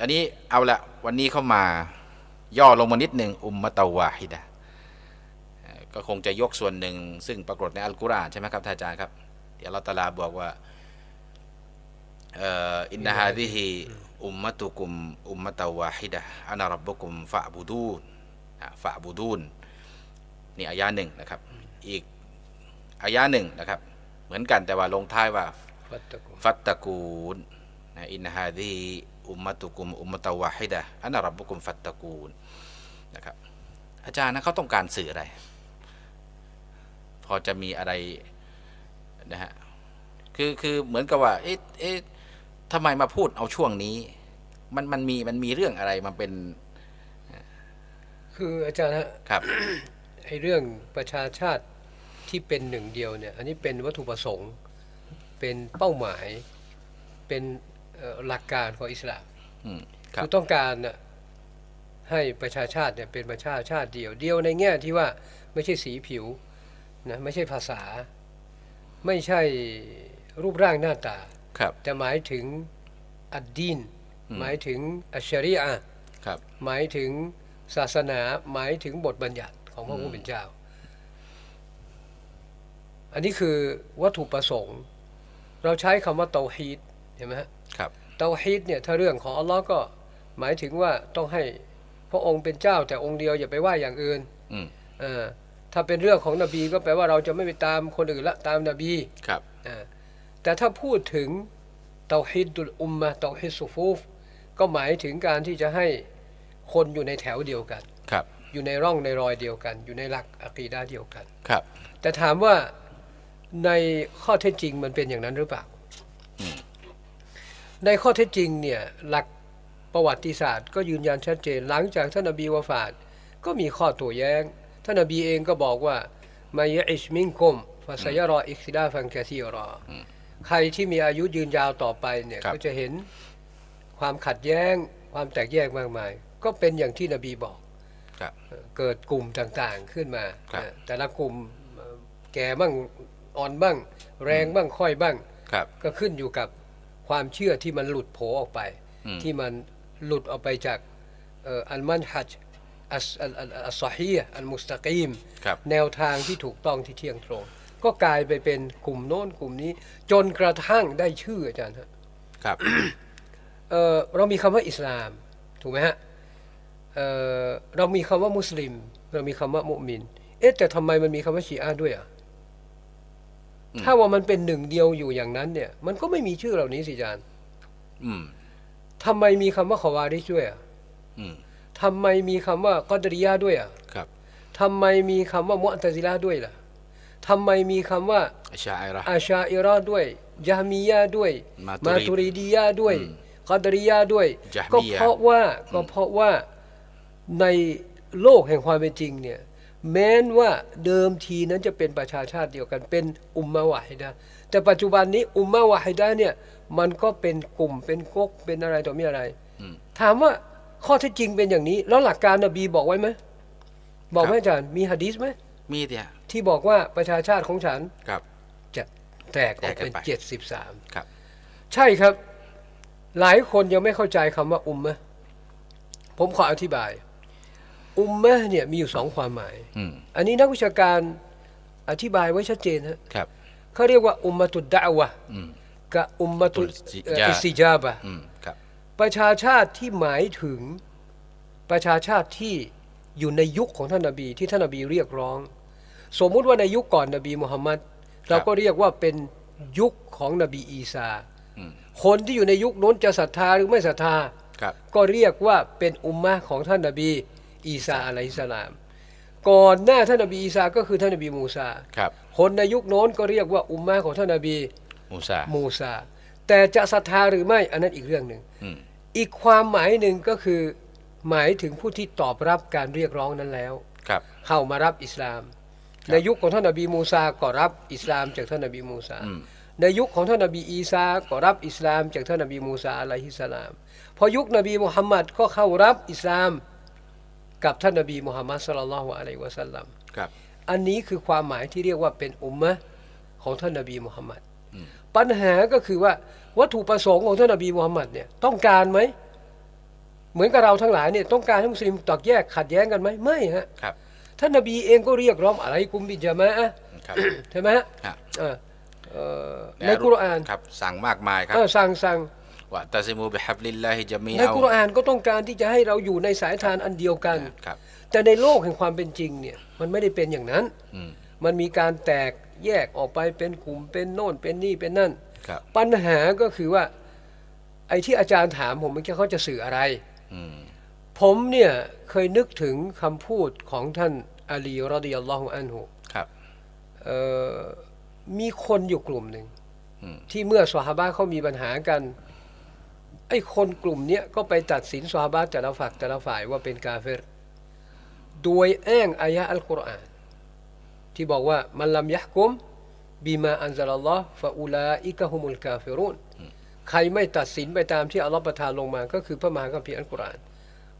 อันนี้เอาละวันนี้เข้ามาย่อลงมานิดหนึ่งอุมมะตาวาฮิดะเอ่อก็คงจะยกส่วนหนึ่ง ซึ่งปรากฏในอัลกุรอานใช่ไหมครับท่านอาจารย์ครับเดี๋ยวเราตะลาบอกว่าเอ่ออินนาฮาดิฮิอุมมะตุกุมอุมมะตาวาฮิดะอานารับบุกุมฟะบูดูนอะฟะบูดูนนี่อายะหนึ่งนะครับ อีกอายะหนึ่งนะครับ เหมือนกันแต่ว่าลงท้ายว่า ฟัตตะกุฟัตตะกูนนะอินฮาดี อุมมะตุกุมอุมมะตะวาฮิดะอันนะรับบุกุมฟัตตะกูนนะครับอาจารย์นะเขาต้องการสื่ออะไร พอจะมีอะไรนะฮะคือคือเหมือนกับว่าเอ๊ะเอ๊ะทำไมมาพูดเอาช่วงนี้ มันมันมีมันมีเรื่องอะไรมันเป็น คืออาจารย์ฮะครับไอเรื่องประชาชาติที่เป็นหนึ่งเดียวเนี่ย อันนี้เป็นวัตถุประสงค์ เป็นเป้าหมาย เป็นเอ่อ หลักการของอิสลามอืมครับคือต้องการน่ะให้ประชาชาติเนี่ยเป็นประชาชาติเดียว เดียวในแง่ที่ว่าไม่ใช่สีผิวนะไม่ใช่ภาษา ไม่ใช่รูปร่างหน้าตาครับแต่หมายถึงอัดดีนอืมหมายถึงอัชชรีอะห์ครับหมายถึงศาสนาหมายถึงบทบัญญัติของพระผู้เป็นเจ้า อันนี้คือวัตถุประสงค์ เราใช้คำว่าเตาฮีดเห็นไหมฮะครับ เตาฮีดเนี่ยถ้าเรื่องของอัลลอฮ์ก็หมายถึงว่าต้องให้พระองค์เป็นเจ้าแต่องค์เดียวอย่าไปว่าอย่างอื่นอืมเออถ้าเป็นเรื่องของนบีก็แปลว่าเราจะไม่ไปตามคนอื่นละตามนบีครับอ่าแต่ถ้าพูดถึงเตาฮิดดุลอุมมะเตาฮิดสุฟูฟก็หมายถึงการที่จะให้คนอยู่ในแถวเดียวกัน ครับ อยู่ในร่องในรอยเดียวกัน อยู่ในหลักอะกีดาเดียวกัน ครับ แต่ถามว่าในข้อเท็จจริงมันเป็นอย่างนั้นหรือเปล่า ในข้อเท็จจริงเนี่ยหลักประวัติศาสตร์ ก็ยืนยันชัดเจน หลังจากท่านนบีวะฟาดก็มีข้อตัวแย้ง ท่านนบีเองก็บอกว่ามายะอิชมิงกุมฟาสยารออิกซิดาฟังแคซีรออใครที่มีอายุยืนยาวต่อไปเนี่ยครับก็จะเห็นความขัดแย้ง ความแตกแยกมากมาย ก็เป็นอย่างที่นบีบอกครับเกิดกลุ่มต่างๆขึ้นมาครับนะแต่ละกลุ่มเอ่อแก่บ้างอ่อนบ้าง แรงบ้างค่อยบ้างครับก็ขึ้นอยู่กับ ความเชื่อที่มันหลุดโผออกไปอืมที่มันหลุดออกไปจากเอ่ออัลมันฮัจอัสอัลอัลอัลซอฮีฮ์อัลมุสตะกีมครับแนวทางที่ถูกต้องที่เที่ยงตรง ก็กลายไปเป็นกลุ่มโน้นกลุ่มนี้ จนกระทั่งได้ชื่ออาจารย์ฮะครับเอ่อเรามีคำว่าอิสลาม ถูกไหมฮะเอ่อเรามีคำว่ามุสลิม เรามีคำว่ามุมิน เอ๊ะแต่ทำไมมันมีคำว่าชีอะห์ด้วยอะอืม ถ้าว่ามันเป็นหนึ่งเดียวอยู่อย่างนั้นเนี่ย มันก็ไม่มีชื่อเหล่านี้สิอาจารย์อืมทำไมมีคำว่าขวาริชด้วยอะอืมทำไมมีคำว่ากอดริยะห์ด้วยอะครับทำไมมีคำว่ามุอ์ตะซิละห์ด้วยล่ะทำไมมีคำว่าอัชชาอิระอาชาอิเราะห์ด้วยยามียะห์ด้วย มาตุริดตุริดียะห์ด้วยอืมกอดริยะห์ด้วยญะฮ์ก็มียะห์เพราะว่าก็เพราะว่าในโลกแห่งความเป็นจริงเนี่ย แม้นว่าเดิมทีนั้นจะเป็นประชาชาติเดียวกัน เป็นอุมมะวะฮิดะห์แต่ปัจจุบันนี้อุมมะวะฮิดะห์เนี่ยมันก็เป็นกลุ่มเป็นก๊กเป็นอะไรต่อมีอะไรอืมถามว่าข้อเท็จจริงเป็นอย่างนี้ แล้วหลักการนบีบอกไว้ไหมบอกไหมครับอาจารย์มีหะดีษไหมมีเดียที่บอกว่าประชาชาติของฉันครับจะแตกออกเป็นแตกกันไปเจ็ดสิบสามครับ ใช่ครับ หลายคนยังไม่เข้าใจคำว่าอุมมะห์ผมขออธิบาย อุมมะห์เนี่ยมีอยู่สองความหมาย อืมอันนี้นักวิชาการอธิบายไว้ชัดเจนฮะครับ เขาเรียกว่าอุมมะตุดดะวะห์อืม กับอุมมะตุอุลอิจาอิสติจาบะห์อืมครับ ประชาชาติที่หมายถึงประชาชาติที่อยู่ในยุคของท่านนบีที่ท่านนบีเรียกร้อง สมมุติว่าในยุคก่อนนบีมุฮัมมัดเราก็เรียกว่าเป็นยุคของนบีอีสาอืม คนที่อยู่ในยุคโน้นจะศรัทธาหรือไม่ศรัทธา ครับ ก็เรียกว่าเป็นอุมมะห์ของท่านนบี อีสาอะลัยฮิสสลาม ก่อนหน้าท่านนบีอีสาก็คือท่านนบีมูซาครับคนในยุคโน้นก็เรียกว่าอุมมะห์ของท่านนบีมูซามูซา แต่จะศรัทธาหรือไม่อันนั้นอีกเรื่องหนึ่งอืมอีกความหมายหนึ่งก็คือ หมายถึงผู้ที่ตอบรับการเรียกร้องนั้นแล้วครับเข้ามารับอิสลามครับในยุคของท่านนบีมูซาก็รับอิสลามจากท่านนบีมูซาอืมในยุคของท่านนบีอีสาก็รับอิสลามจากท่านนบีมูซาอะลัยฮิสสลาม พอยุคนบีมุฮัมมัดก็เข้ารับอิสลาม กับท่านนบีมุฮัมมัดสุลลัลลอฮุอะลัยฮิวะสัลลัมครับอันนี้คือความหมายที่เรียกว่าเป็นอุมมะห์ของท่านนบีมุฮัมมัดอืมปัญหาก็คือว่าวัตถุประสงค์ของท่านนบีมุฮัมมัดเนี่ยต้องการไหมเหมือนกับเราทั้งหลายเนี่ยต้องการให้มุสลิมแตกแยกขัดแย้งกันไหมไม่ฮะครับท่านนบีเองก็เรียกร้องอะไรกุมบิจามะอะห์ครับใช่ไหมฮะครับเออเอ่อในกุรอานครับสั่งมากมายครับเออสั่งสั่ง วะตาซิมูบิฮับลิลลาฮิจามีในเอากุรอานก็ต้องการที่จะให้เราอยู่ในสายทานอันเดียวกันครับแต่ในโลกแห่งความเป็นจริงเนี่ยมันไม่ได้เป็นอย่างนั้นอืมมันมีการแตกแยกออกไปเป็นกลุ่มเป็นโน่นเป็นนี่เป็นนั่นครับปัญหาก็คือว่า ไอ้ที่อาจารย์ถามผมเมื่อกี้เขาจะสื่ออะไรอืมผมเนี่ยเคยนึกถึงคำพูดของท่านอาลีรอดิยัลลอฮุอันฮุครับเอ่อมีคนอยู่กลุ่มหนึ่งอืมที่เมื่อสวาฮาบะเขามีปัญหากัน ไอ้คนกลุ่มเนี้ยก็ไปตัดสินสวาฮาบะแต่ละฝักแต่ละฝ่ายว่าเป็นกาเฟรโดยอ้างอายะอัลกุรอานที่บอกว่ามันลัมยะฮกุมบิมาอันซาลัลลอฮ์ฟะอูลาอิกะฮุมุลกาเฟรุนใครไม่ตัดสินไปตามที่อัลลอฮ์ประทานลงมาก็คือพระมหาคัมภีร์อัลกุรอาน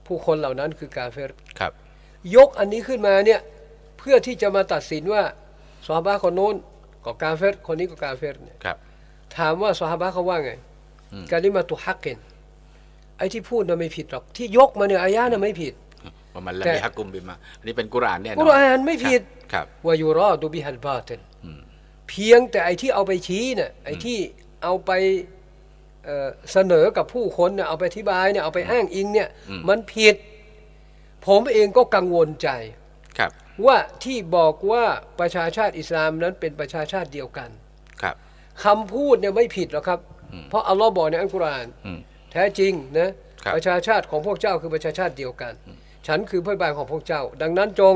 ผู้คนเหล่านั้นคือกาเฟรครับ ยกอันนี้ขึ้นมาเนี่ยเพื่อที่จะมาตัดสินว่าสฮาบะคนโน้นก็กาเฟรคนนี้ก็กาเฟรเนี่ยครับถามว่าสฮาบะเขาว่าไงอืม กาลิมาตุฮักเกนไอ้ที่พูดน่ะไม่ผิดหรอก ที่ยกมาเนี่ยอายะน่ะไม่ผิดว่ามันละแต่มิฮักกุมบิมา อันนี้เป็นกุรอานเนี่ยกุรอานไม่ผิดครับวายุรอดูบิฮัลบาเตนอืมเพียงแต่ไอ้ที่เอาไปชี้เนี่ยไอ้ที่เอาไปเอ่อเสนอกับผู้คนเนี่ยเอาไปอธิบายเนี่ยเอาไปอ้างอิงเนี่ย มันผิด ผมเองก็กังวลใจครับ ว่าที่บอกว่าประชาชาติอิสลามนั้นเป็นประชาชาติเดียวกัน ครับคำพูดเนี่ยไม่ผิดหรอกครับ เพราะอัลลอฮ์บอกในอัลกุรอานอืมแท้จริงนะครับประชาชาติของพวกเจ้าคือประชาชาติเดียวกัน ฉันคือผู้บานของพวกเจ้า ดังนั้นจง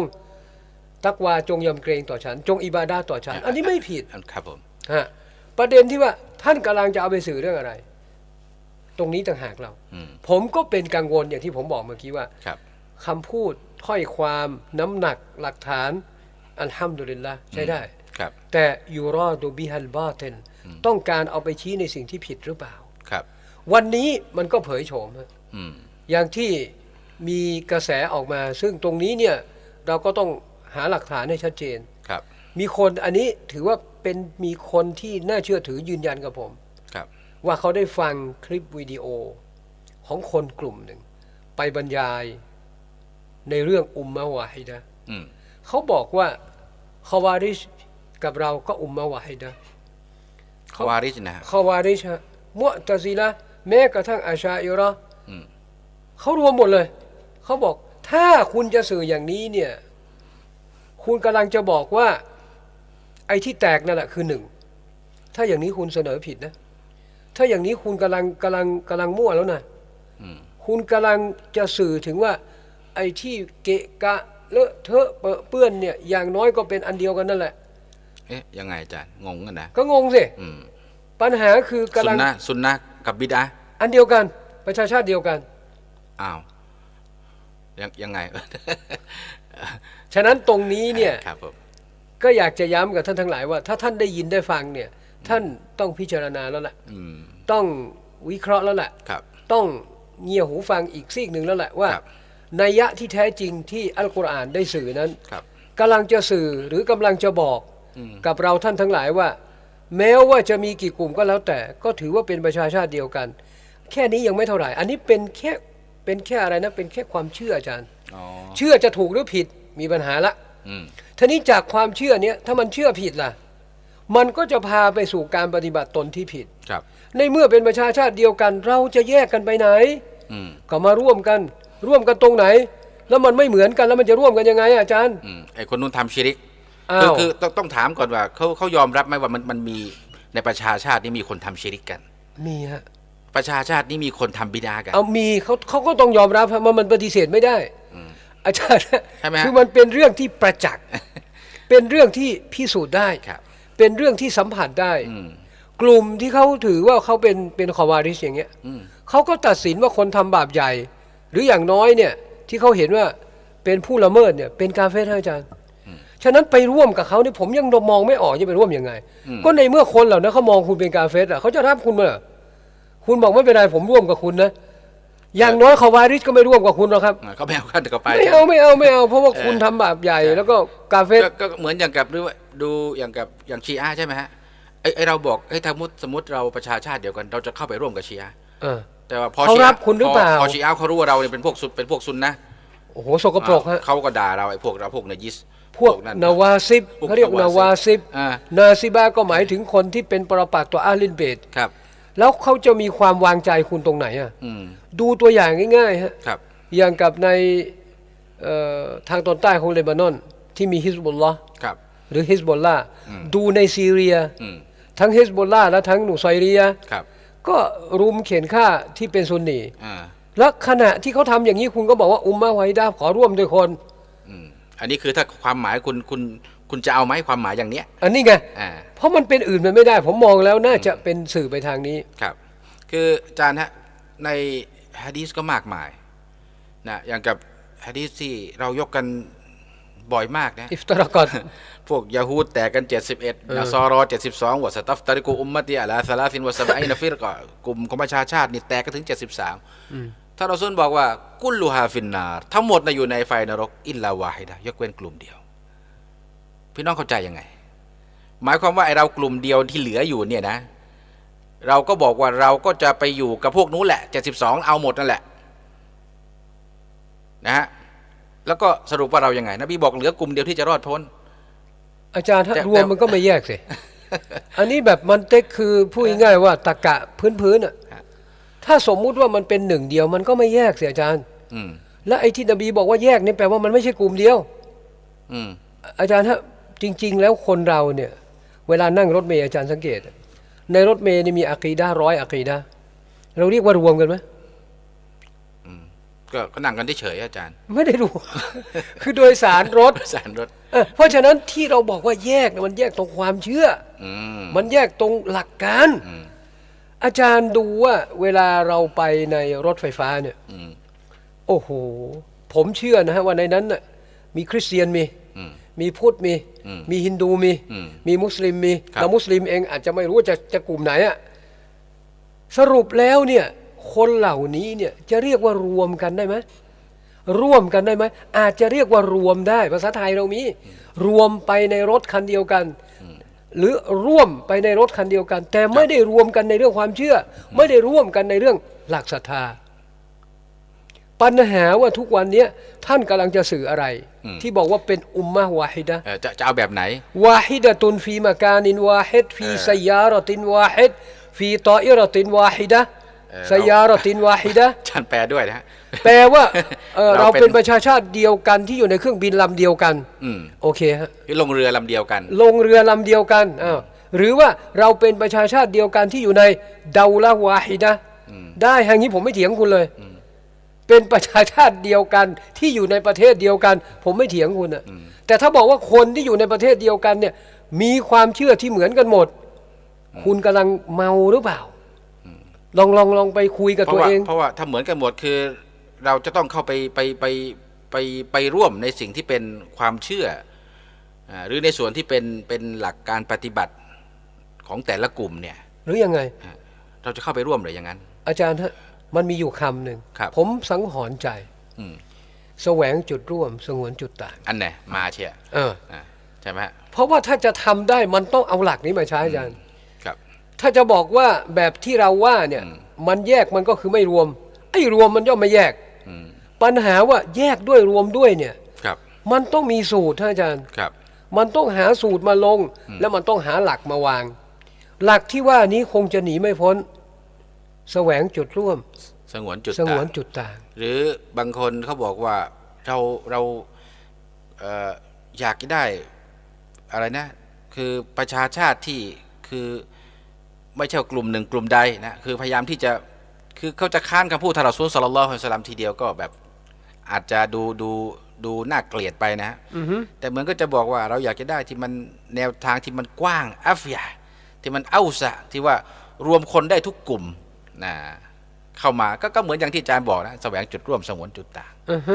ตักวาจงยำเกรงต่อฉัน จงอิบาดาต่อฉัน อันนี้ไม่ผิดอันครับผมฮะประเด็นที่ว่าท่านกำลังจะเอาไปสื่อเรื่องอะไร ตรงนี้ต่างหากเราอืมผมก็เป็นกังวลอย่างที่ผมบอกเมื่อกี้ว่าครับคำพูดถ้อยความน้ำหนักหลักฐานอัลฮัมดุลิลละใช้ได้ ครับแต่ยูรอดูบิฮัลบาเทนต้องการเอาไปชี้ในสิ่งที่ผิดหรือเปล่าครับ วันนี้มันก็เผยโฉมฮะอืมอย่างที่มีกระแสออกมา ซึ่งตรงนี้เนี่ยเราก็ต้องหาหลักฐานให้ชัดเจนครับ มีคนอันนี้ถือว่าเป็นมีคนที่น่าเชื่อถือยืนยันกับผมครับ ว่าเขาได้ฟังคลิปวิดีโอของคนกลุ่มหนึ่ง ไปบรรยายในเรื่องอุมมะวาฮิดะห์อืมเขาบอกว่าคาวาริช กับเราก็อุมมะวาฮิดะห์คาวาริจนะฮะคาวาริชฮะมุอ์ตะซิละห์แม้กระทั่งอาชาอิเราะห์อืมเขารวมหมดเลย เขาบอก ถ้าคุณจะสื่ออย่างนี้เนี่ย คุณกำลังจะบอกว่า ไอ้ที่แตกนั่นแหละคือหนึ่ง ถ้าอย่างนี้คุณเสนอผิดนะ ถ้าอย่างนี้คุณกำลังกำลังกำลังมั่วแล้วนะอืมคุณกำลังจะสื่อถึงว่า ไอ้ที่เกะกะเลอะเทอะเปอะเปื้อนเนี่ย อย่างน้อยก็เป็นอันเดียวกันนั่นแหละ เอ๊ะยังไงอาจารย์งงกันนะก็งงสิอืมปัญหาคือกำสุลันงนะสุนนะกับบิดาอันเดียวกัน ประชาชาติเดียวกัน อ้าวยังยังไง ฉะนั้นตรงนี้เนี่ย ครับผมก็อยากจะย้ำกับท่านทั้งหลายว่า ถ้าท่านได้ยินได้ฟังเนี่ย ท่านต้องพิจารณาแล้วแหละอืมต้องวิเคราะห์แล้วแหละ ครับ ต้องเงี่ยหูฟังอีกซีกหนึ่งแล้วแหละว่าครับ นัยยะที่แท้จริงที่อัลกุรอานได้สื่อนั้นครับ กำลังจะสื่อหรือกำลังจะบอกอืม กับเราท่านทั้งหลายว่า แม้ว่าจะมีกี่กลุ่มก็แล้วแต่ ก็ถือว่าเป็นประชาชาติเดียวกัน แค่นี้ยังไม่เท่าไหร่ อันนี้เป็นแค่เป็นแค่อะไรนะเป็นแค่ความเชื่ออาจารย์อ๋อเชื่อจะถูกหรือผิดมีปัญหาละอืมทีนี้จากความเชื่อเนี้ยถ้ามันเชื่อผิดล่ะ มันก็จะพาไปสู่การปฏิบัติตนที่ผิดครับ ในเมื่อเป็นประชาชาติเดียวกัน เราจะแยกกันไปไหนอืมก็มาร่วมกัน ร่วมกันตรงไหน แล้วมันไม่เหมือนกันแล้วมันจะร่วมกันยังไง อาจารย์อืมไอคนนู้นทำชิริกอ้า คือวคือต้องต้องถามก่อนว่าเขาเขายอมรับไหมว่ามันมันมีในประชาชาตินี่มีคนทำชิริกกัน มีฮะประชาชาตินี่มีคนทำบิดากัน เอามีเขาเขาก็ต้องยอมรับฮะมันมันปฏิเสธไม่ได้อืมอาจารย์ใช่ไหมฮะ คือมันเป็นเรื่องที่ประจักษ์ เป็นเรื่องที่พิสูจน์ได้ ครับ เป็นเรื่องที่สัมผัสได้ อืม กลุ่มที่เขาถือว่าเขาเป็นเป็นคอวาริสอย่างเงี้ยอืม เขาก็ตัดสินว่าคนทำบาปใหญ่ หรืออย่างน้อยเนี่ยที่เขาเห็นว่าเป็นผู้ละเมิดเนี่ยเป็นกาเฟสอาจารย์ ฉะนั้นไปร่วมกับเขาเนี่ยผมยังมองไม่ออกจะไปร่วมยังไง ก็ในเมื่อคนเหล่านั้นเขามองคุณเป็นกาเฟสอะเขาจะรับคุณมาเหรอคุณบอกไม่เป็นไรผมร่วมกับคุณนะอย่างน้อยคอวาริสก็ไม่ร่วมกับคุณหรอกครับอ่าเขาไม่เอาขั้นต่อไปไม่เอาไม่เอาไม่เอาเพราะว่าคุณทำบาปใหญ่ แล้วก็กาเฟสก็ก็เหมือนอย่างกับหรือว่าดูอย่างกับอย่างชีอะห์ใช่ไหมฮะไอไอเราบอกไอ้ยถ้ามุดสมมติเราประชาชาติเดียวกัน เราจะเข้าไปร่วมกับชีอะห์เออแแต่ว่าพอเขาชีอะรับคุณหรือเปล่าพพอชีอะห์เขารู้ว่าเราเนี่ยเป็นพวกซุนเป็นพวกซุนนะโอ้โหสกปรกฮะเขาก็ด่าเราไอ้พวกเราพวกนยิส พวกนั้น นาวาซิบพวกเขาเรียกนานาวาซิซิบบอ่า นาซิบาก็หมายถึงคนที่เป็นปรปักษ์ต่ออาลินเบตครับ แล้วเขาจะมีความวางใจคุณตรงไหนอะอืมดูตัวอย่างง่ายๆฮะครับ อย่างกับในเอ่อทางตอนใต้ของเลบานอนที่มีฮิสบุลลอฮ์ครับ หรือฮิสบุลลาห์ดูในซีเรีย อืมทั้งฮิสบุลลาห์และทั้งหนุไซเรีย ครับก็รุมเขียนฆ่าที่เป็นซุนนี อ่า และขณะที่เขาทำอย่างนี้คุณก็บอกว่าอุมมะฮ์ไวดาขอร่วมด้วยคน อืมอันนี้คือถ้าความหมายคุณคุณคุณจะเอาไหมความหมายอย่างเนี้ยอันนี้ไงอ่าเพราะมันเป็นอื่นมันไม่ได้ ผมมองแล้วน่าจะเป็นสื่อไปทางนี้ ครับ คืออาจารย์ฮะในฮะดีสก็มากมายนะอย่างกับฮะดีสที่เรายกกันบ่อยมากนะอิฟตารากอตพวกยาฮูดแตกกัน 71นะซอรอ72วะสตัฟตาริกุอุมมะติอะลาซาลาซินวะซะบะอีนฟิรกะกลุ่มของประชาชาตินี่แตกกันถึง 73 ถ้าเราซุนบอกว่ากุลลูฮาฟินนารทั้งหมดนะอยู่ในไฟนรก อิลลาวาฮิดะยกเว้นกลุ่มเดียว พี่น้องเข้าใจยังไง หมายความว่าไอเรากลุ่มเดียวที่เหลืออยู่เนี่ยนะ เราก็บอกว่าเราก็จะไปอยู่กับพวกนู้นแหละ72เอาหมดนั่นแหละนะฮะแล้วก็สรุปว่าเรายังไง นบีบอกเหลือกลุ่มเดียวที่จะรอดพ้น อาจารย์ถ้าแต่รวมแต่มันก็ไม่แยกสิ อันนี้แบบมันเต็กคือพูดง่ายๆว่าตะกะพื้นๆอะฮะ ถ้าสมมุติว่ามันเป็นหนึ่งเดียว มันก็ไม่แยกสิอาจารย์ อืม และไอ้ที่นบีบอกว่าแยกนี่แปลว่ามันไม่ใช่กลุ่มเดียว อืม อาจารย์ฮะจริง ๆ แล้วคนเราเนี่ย เวลานั่งรถเมย์อาจารย์สังเกต ในรถเมย์นี่มีอะกีดะห์ร้อยอะกีดะห์เราเรียกว่ารวมกันไหมก็ก็นั่งกันเฉยๆอาจารย์ ไม่ได้รวม คือโดยสารรถ สารรถ เออเพราะฉะนั้นที่เราบอกว่าแยกเนี่ยมันแยกตรงความเชื่อ อืม มันแยกตรงหลักการ อืม อาจารย์ดูว่าเวลาเราไปในรถไฟฟ้าเนี่ยอืม โอ้โห ผมเชื่อนะฮะว่าในนั้นน่ะมีคริสเตียนมี อืม มีพุทธมี อืมมีฮินดูมี อืมมีมุสลิมมีครับ แล้วมุสลิมเองอาจจะไม่รู้ว่าจะจะกลุ่มไหนอะสรุปแล้วเนี่ยคนเหล่านี้เนี่ยจะเรียกว่ารวมกันได้ไหมร่วมกันได้ไหมอาจจะเรียกว่ารวมได้ ภาษาไทยเรามี รวมไปในรถคันเดียวกัน หรือร่วมไปในรถคันเดียวกัน แต่ไม่ได้รวมกันในเรื่องความเชื่อ ไม่ได้ร่วมกันในเรื่องหลักศรัทธา ปัญหาว่าทุกวันเนี้ยท่านกำลังจะสื่ออะไรอืมที่บอกว่าเป็นอุมมะฮ์วาฮิดะห์เอ่อจะจะเอาแบบไหนวาฮิดะตุนฟีมากานินวาฮิดฟีเออสยารตินวาฮิดฟีตออิรตินวาฮิดะเออสยารตินวาฮิดะอาจารย์แปลด้วยนะฮะ แปลว่าเอ่อเราเราเป็น เป็นประชาชาติเดียวกันที่อยู่ในเครื่องบินลำเดียวกัน อืมโอเคฮะที่ลงเรือลำเดียวกัน ลงเรือลำเดียวกันอ้าวหรือว่าเราเป็นประชาชาติเดียวกันที่อยู่ในดาวละวาฮิดะห์ได้ทางนี้ผมไม่เถียงคุณเลยเป็นประชาชาติเดียวกันที่อยู่ในประเทศเดียวกัน ผมไม่เถียงคุณอะแต่ถ้าบอกว่าคนที่อยู่ในประเทศเดียวกันเนี่ยมีความเชื่อที่เหมือนกันหมด คุณกำลังเมาหรือเปล่า ลองลองลองไปคุยกับเพตัวราะว่าเอง เพราะว่าถ้าเหมือนกันหมดคือ เราจะต้องเข้าไปไปไปไปไปร่วมในสิ่งที่เป็นความเชื่ออ่าหรือในส่วนที่เป็นเป็นหลักการปฏิบัติของแต่ละกลุ่มเนี่ย หรือยังไง เราจะเข้าไปร่วมหรืออย่างนั้น อาจารย์ฮะมันมีอยู่คำหนึ่งครับผมสังหรณ์ใจอืมแสวงจุดร่วมสงวนจุดต่าง อันไหนมาเชียเอออ่าใช่ไหมฮะเพราะว่าถ้าจะทำได้มันต้องเอาหลักนี้มาใช้อาจารย์ครับ ถ้าจะบอกว่าแบบที่เราว่าเนี่ยอืมมันแยกมันก็คือไม่รวมไอ้รวมมันย่อมไม่แยกอืม ปัญหาว่าแยกด้วยรวมด้วยเนี่ยครับมันต้องมีสูตรท่านอาจารย์ครับมันต้องหาสูตรมาลง แล้วมันต้องหาหลักมาวาง หลักที่ว่านี้คงจะหนีไม่พ้น แสวงจุดร่วม สงวนจุดสงวนต่างจุดต่าง หรือบางคนเขาบอกว่าเราเราเอ่ออยากได้อะไรนะ คือประชาชาติที่คือไม่ใช่กลุ่มหนึ่งกลุ่มใดนะคือพยายามที่จะ คือเขาจะค้านคำพูดทารอซูลสลลัลลอฮุอะลัยฮิวะสัลลัมทีเดียวก็แบบอาจจะดูดูดูน่าเกลียดไปนะฮะอือฮึแต่เหมือนก็จะบอกว่าเราอยากจะได้ที่มันแนวทางที่มันกว้างอัฟยาที่มันเอ้าสะที่ว่ารวมคนได้ทุกกลุ่มนะเข้ามาก็ก็เหมือนอย่างที่อาจารย์บอกนะแสวงจุดร่วมสงวนจุดต่างอือฮึ